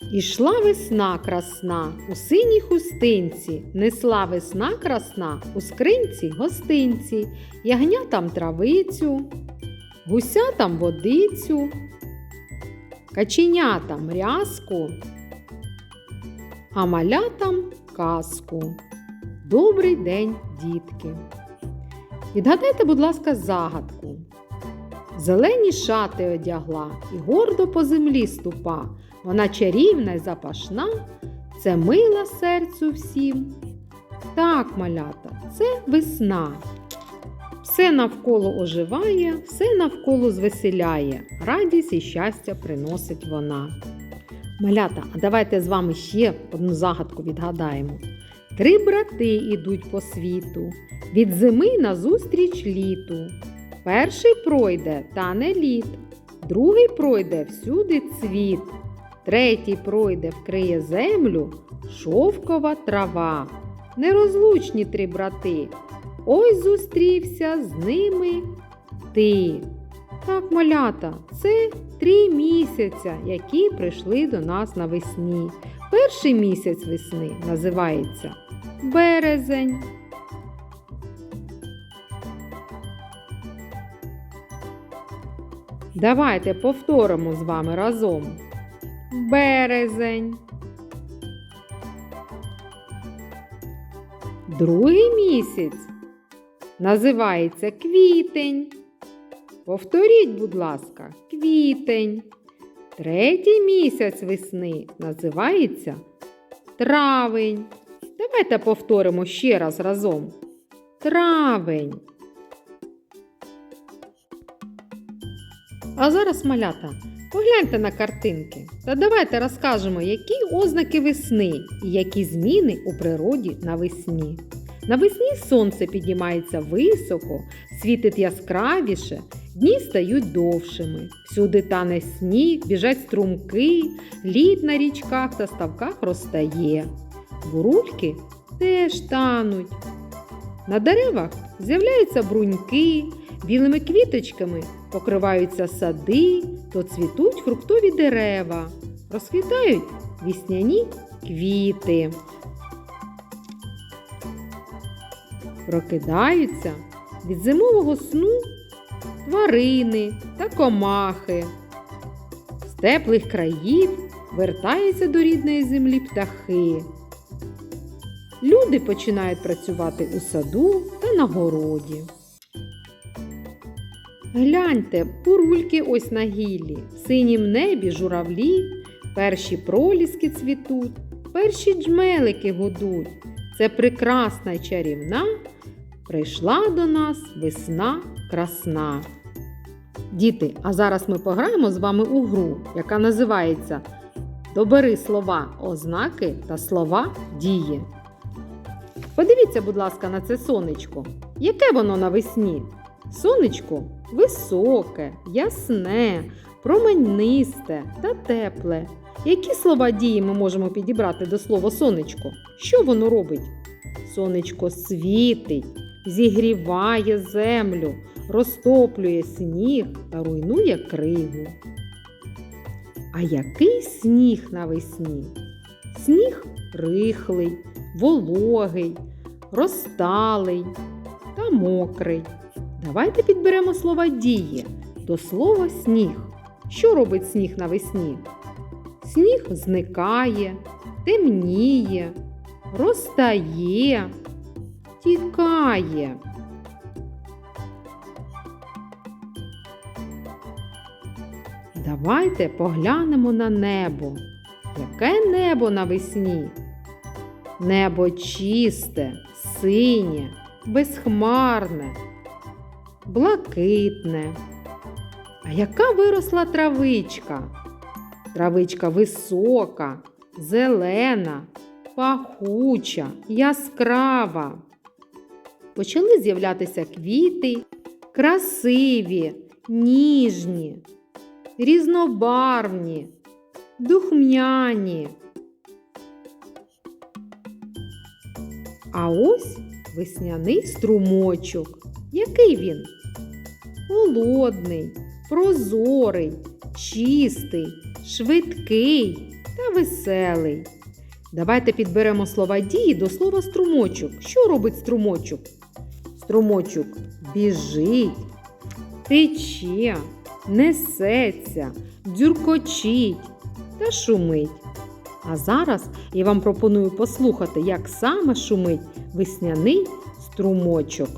Ішла весна красна у синій хустинці, несла весна красна у скринці гостинці, ягнятам травицю, гусятам водицю, каченятам рязку, а малятам казку. Добрий день, дітки! Відгадайте, будь ласка, загадку. Зелені шати одягла і гордо по землі ступа. Вона чарівна й запашна, це мила серцю всім. Так, малята, це весна. Все навколо оживає, все навколо звеселяє, радість і щастя приносить вона. Малята, а давайте з вами ще одну загадку відгадаємо. Три брати ідуть по світу, від зими назустріч літу. Перший пройде та не літ, другий пройде всюди цвіт, третій пройде вкриє землю шовкова трава. Нерозлучні три брати. Ось зустрівся з ними ти. Так, малята, це три місяця, які прийшли до нас навесні. Перший місяць весни називається березень. Давайте повторимо з вами разом. Березень. Другий місяць називається квітень. Повторіть, будь ласка, квітень. Третій місяць весни називається травень. Давайте повторимо ще раз разом. Травень. А зараз малята. Погляньте на картинки та давайте розкажемо, які ознаки весни і які зміни у природі навесні. Навесні сонце піднімається високо, світить яскравіше, дні стають довшими. Всюди тане сніг, біжать струмки, лід на річках та ставках розтає. Бурульки теж тануть. На деревах з'являються бруньки, білими квіточками покриваються сади, то цвітуть фруктові дерева, розквітають вісняні квіти. Прокидаються від зимового сну тварини та комахи. З теплих країв вертаються до рідної землі птахи. Люди починають працювати у саду та на городі. Гляньте, бурульки ось на гіллі, в синім небі журавлі, перші проліски цвітуть, перші джмелики гудуть. Це прекрасна й чарівна, прийшла до нас весна красна. Діти, а зараз ми пограємо з вами у гру, яка називається Добери слова ознаки та слова дії. Подивіться, будь ласка, на це сонечко. Яке воно навесні? Сонечко високе, ясне, променисте та тепле. Які слова дії ми можемо підібрати до слова сонечко? Що воно робить? Сонечко світить, зігріває землю, розтоплює сніг та руйнує кригу. А який сніг навесні? Сніг рихлий, вологий, розталий та мокрий. Давайте підберемо слова дії до слова сніг. Що робить сніг навесні? Сніг зникає, темніє, розтає, тікає. Давайте поглянемо на небо. Яке небо навесні? Небо чисте, синє, безхмарне, блакитне. А яка виросла травичка? Травичка висока, зелена, пахуча, яскрава. Почали з'являтися квіти, красиві, ніжні, різнобарвні, духмяні. А ось весняний струмочок. Який він? Холодний, прозорий, чистий, швидкий, та веселий. Давайте підберемо слова дії до слова струмочок. Що робить струмочок? Струмочок біжить, тече, несеться, дзюркочить та шумить. А зараз я вам пропоную послухати, як саме шумить весняний струмочок.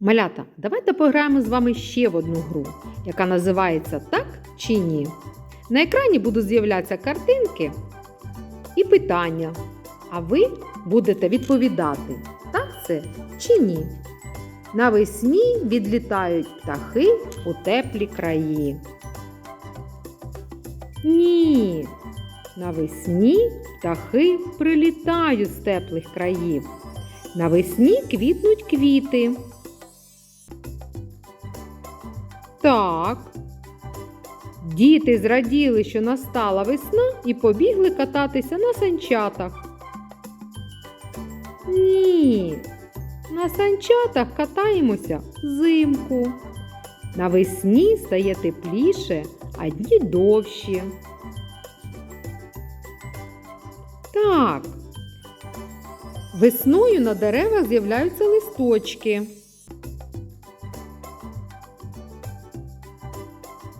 Малята, давайте пограємо з вами ще в одну гру, яка називається Так чи ні. На екрані будуть з'являтися картинки і питання. А ви будете відповідати, так це чи ні. Навесні відлітають птахи у теплі краї. Ні. Навесні птахи прилітають з теплих країв. Навесні квітнуть квіти. Так. Діти зраділи, що настала весна і побігли кататися на санчатах. Ні. На санчатах катаємося взимку. Навесні стає тепліше, а дні довші. Так. Весною на деревах з'являються листочки.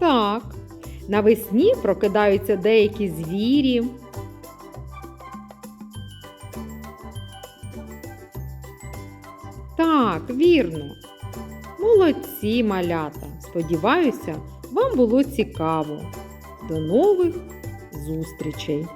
Так. Навесні прокидаються деякі звірі. Так, вірно. Молодці, малята. Сподіваюся, вам було цікаво. До нових зустрічей!